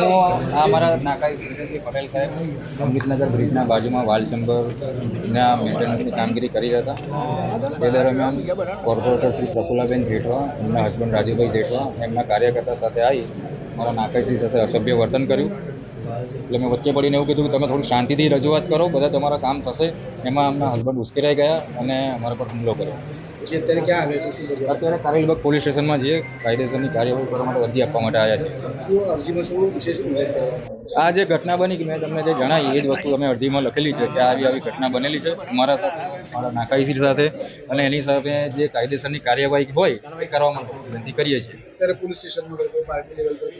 હું આ મારા નાકા પટેલ સાહેબ અમૃતનગર બ્રિજના બાજુમાં વાલચંબરના મેન્ટેનન્સની કામગીરી કરી રહ્યા હતા. તે દરમિયાન કોર્પોરેટર શ્રી પ્રફુલ્લાબેન જેઠવા, એમના હસબન્ડ રાજુભાઈ જેઠવા, એમના કાર્યકર્તા સાથે આવી મારા નાકાશ્રી સાથે અસભ્ય વર્તન કર્યું. એટલે મેં વચ્ચે પડીને એવું કીધું કે તમે થોડી શાંતિથી રજૂઆત કરો બધા તમારા કામ થશે. એમાં અમના હસબન્ડ ઉશ્કેરાઈ ગયા અને અમારા પર હુમલો કર્યો. અત્યારે ક્યાં આવ્યો અત્યારે કારેલબાગ પોલીસ સ્ટેશનમાં જઈએ કાયદેસરની કાર્યવાહી કરવા માટે અરજી આપવા માટે આવ્યા છે? આ જે ઘટના બની કે મેં તમને જે જણાવી એ જ વસ્તુ અમે અરજીમાં લખેલી છે કે આવી આવી ઘટના બનેલી છે. અમારા સાથે મારા નાકાઈસી સાથે અને એની સાથે જે કાયદેસરની કાર્યવાહી હોય એ કરવા માટે વિનંતી કરીએ છીએ. અત્યારે પોલીસ સ્ટેશનમાં ગયો પાર્ટી લેવલ પર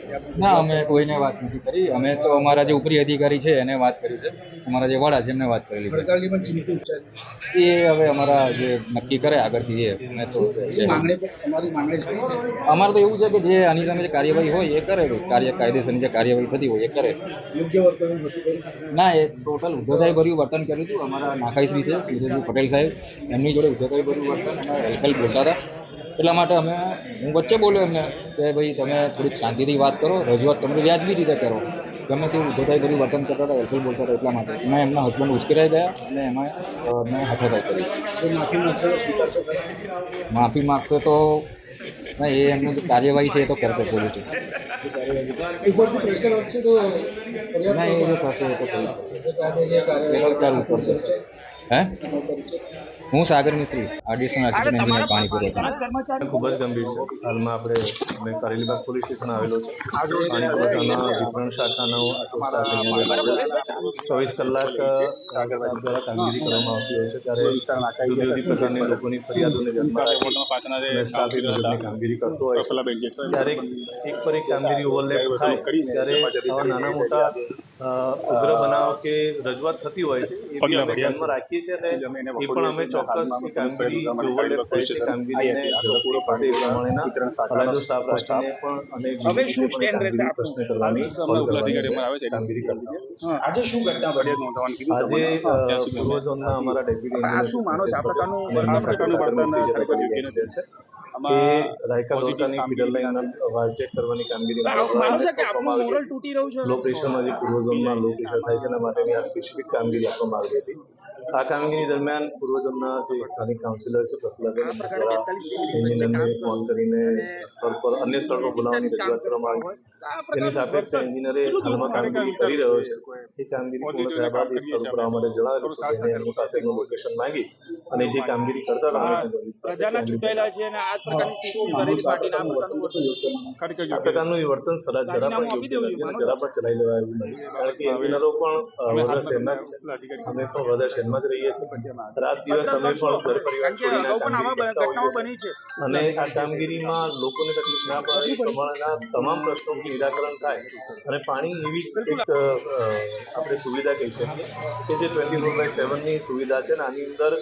ના અમે કોઈને વાત નથી કરી. અમે તો અમારા જે ઉપરી અધિકારી છે એને વાત કરી છે. અમારા જે વડા છે એમને વાત કરેલી છે. એ હવે અમારા જે નક્કી કરે આગળથી એ અમે તો અમારે તો એવું છે કે જે આની સામે જે કાર્યવાહી હોય એ કરે. કાર્ય કાયદેસરની જે કાર્યવાહી થતી હોય એ કરે. યોગ્ય વર્તન ના એ ટોટલ ઉદ્ધતાઈ ભર્યું વર્તન કર્યું હતું. અમારા નાકાઈશ્રી છે સુરેશભાઈ પટેલ સાહેબ. એમની જોડે ઉદ્ધતાઈ ભર્યું વર્તન. અને હેલખેલ બોલતા હતા. એટલા માટે અમે હું વચ્ચે બોલ્યો એમને કે ભાઈ તમે થોડીક શાંતિથી વાત કરો રજૂઆત તમને વ્યાજબી રીતે કરો. ગમે તેવું બધા બધું વર્તન કરતા હતા હેલખેલ બોલતા હતા એટલા માટે. મેં એમના હસબન્ડ ઉશ્કેરાઈ ગયા અને એમાં મેં હથેભાઈ કરી. માફી માંગશો તો ના એ એમનું જે કાર્યવાહી છે એ તો કરશે પોલીસ ના એ કરો. થશે એ તો કરવું પડશે. હે? Sagar Mistry additional assistant engineer પાણી પુરવઠા ખૂબ જ ગંભીર છે. હાલમાં આપણે અમે કરેલીબાગ પોલીસ સ્ટેશન આવેલો છે. પાણી પુરવઠાના વિતરણ શાખાનો ચોવીસ કલાક સાગર દ્વારા કામગીરી કરવામાં આવતી હોય છે. ત્યારે જુદી જુદી પ્રકારની લોકોની ફરિયાદોને ધ્યાનમાં સ્ટાફ કામગીરી કરતો હોય ક્યારેક એક પર એક કામગીરી ઓવરલેપ થાય ત્યારે આવા નાના મોટા ઉગ્ર બનાવ કે રજૂઆત થતી હોય છે એ બી અમે ધ્યાનમાં રાખીએ છીએ અને એ પણ અમે ચોક્કસ કામગીરી જે overlap થાય છે કામગીરીને પૂરો એ પ્રમાણેના અલાયદો સ્ટાફ રાખીને પણ અમે હવે શું સ્ટેન્ડ રહેશે આ પ્રશ્ન કરવાની call કરવાની કામગીરી કરવી છે આજે શું ઘટના બની આજે પૂર્વ ઝોનના અમારા ડેપ્યુટી આ શું માનો છે? આ પ્રકારનું અને પ્રકારનું વર્તન ડેપ્યુટી એન્જિનિયર છે. એ રાયકા દોસાની પીડલ લાઈન વાલચેક કરવાની કામગીરી લો પ્રેશરમાં જે પૂર્વ ઝોનમાં લો પ્રેશર થાય છે એના માટેની આ સ્પેસિફિક કામગીરી આપવામાં આવી હતી. આ કામગીરી દરમિયાન પૂર્વ જે સ્થાનિક કાઉન્સિલર છે પ્રફુલ્લાબેન એન્જિનિયરને ફોન કરીને સ્થળ પર અન્ય સ્થળ પર બોલાવવાની રજૂઆત કરવામાં આવી. તેની સાપેક્ષે એન્જિનિયરે હાલમાં કામગીરી કરી રહ્યો છે. એ કામગીરી પૂર્ણ થયા બાદ એ સ્થળ ઉપર અમારે જણાવેલું તેને એમની પાસેનું લોકેશન માંગી અને જે કામગીરી કરતા હતા ચૂંટાયેલા છે અને આ પ્રકારની વર્તન સરા જરા પણ યોગ્ય નથી. જરા પણ ચલાવી લેવાય એવું નહીં કારણ કે એન્જિનિયરો પણ વડોદરા શહેરના અમે પણ વડોદરા શહેરમાં જ રહીએ છીએ. રાત દિવસ અમે પણ ઘર પરિવાર છોડીને અગાઉ પણ આવા કામગીરી કરતા હોઈએ છીએ. અને આ કામગીરીમાં લોકોને તકલીફ ના પડે એ પ્રમાણેના તમામ પ્રશ્નોનું નિરાકરણ થાય અને પાણી એવી એક આપણે સુવિધા કહી શકીએ કે જે ટ્વેન્ટી ફોર બાય સેવનની સુવિધા છે ને આની અંદર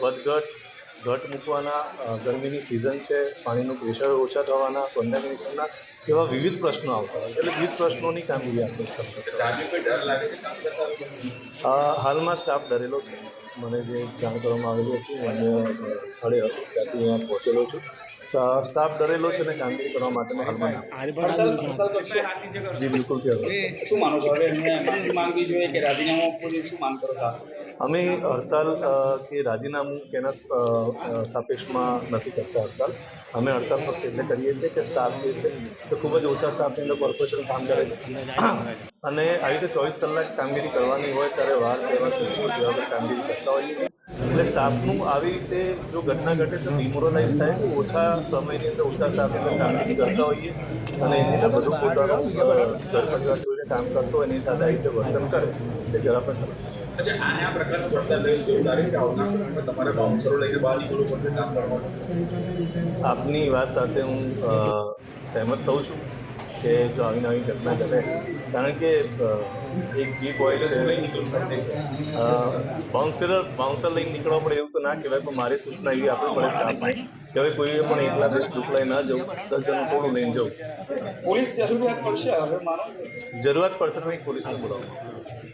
વધઘટ ઘટ મૂકવાના ગરમીની સિઝન છે પાણીનું પ્રેશર ઓછા થવાના કોન્ટામિનેશનના એવા વિવિધ પ્રશ્નો આવતા હોય એટલે વિવિધ પ્રશ્નોની કામગીરી આપણે કરતા હાલમાં સ્ટાફ ડરેલો છે. મને જે જાણ કરવામાં આવેલું હતું અને સ્થળે હતું ત્યાંથી અહીંયા પહોંચેલો છું. સ્ટાફ ડરેલો છે અને કામગીરી કરવા માટે હાલમાં જી બિલકુલ શું માનો છો? હવે માંગવી જોઈએ કે રાજીનામું આપવું શું માન કરો? અમે હડતાલ કે રાજીનામું કે એના અ, અ, સાપેક્ષમાં નથી કરતા હડતાલ. અમે હડતાલ ફક્ત એટલે કરીએ છીએ કે સ્ટાફ જે છે તે ખૂબ જ ઓછા સ્ટાફની અંદર કોર્પોરેશન કામ કરે છે. અને આવી રીતે ચોવીસ કલાક કામગીરી કરવાની હોય ત્યારે વાર તહેવાર ફેસ્ટિવલ કામગીરી કરતા હોઈએ એટલે સ્ટાફનું આવી રીતે જો ઘટના ઘટે તો ડિમોરલાઇઝ થાય તો ઓછા સમયની અંદર ઓછા સ્ટાફની અંદર કામગીરી કરતા હોઈએ અને એની અંદર બધું પોતાનું ઘર પરિવાર જોઈને કામ કરતો હોય એની સાથે આવી રીતે વર્તન કરે તે જરા પણ ચાલે અચ્છા આને આ પ્રકારનું પડતા લઈને કેવું લાગે કે આવનાર સમયમાં તમારે બાઉન્સરો લઈને બહાર નીકળવું પડશે કામ કરવાનું આપની વાત સાથે હું સહેમત થઉં છું કે જો આવી નવી ઘટના ઘટે કારણ કે એક જીપ હોય છે બાઉન્સર બાઉન્સર લઈને નીકળવા પડે એવું તો ના કહેવાય પણ મારી સૂચના એવી આપવી પડે સ્ટાફને કે હવે કોઈએ પણ એકલા દુખલાઈ ના જવું દસ જણ ટોળું લઈને જવું? પોલીસ જરૂરિયાત પડશે હવે માનો જરૂરિયાત પડશે તો પોલીસને બોલાવવું